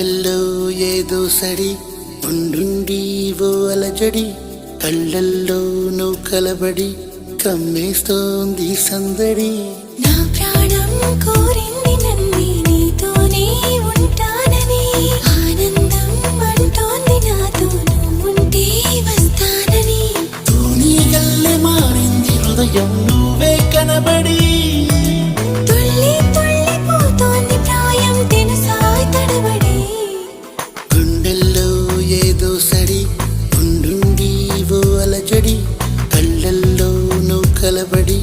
ಕೈಯಲ್ಲೋ ಏದೋ ఉండుండి ఓ అలజడి కళ్ళల్లో నువ్వు కలబడి కమ్మేస్తోంది సందడి నా ప్రాణం కోరింది నువ్వే కనబడి தளபடி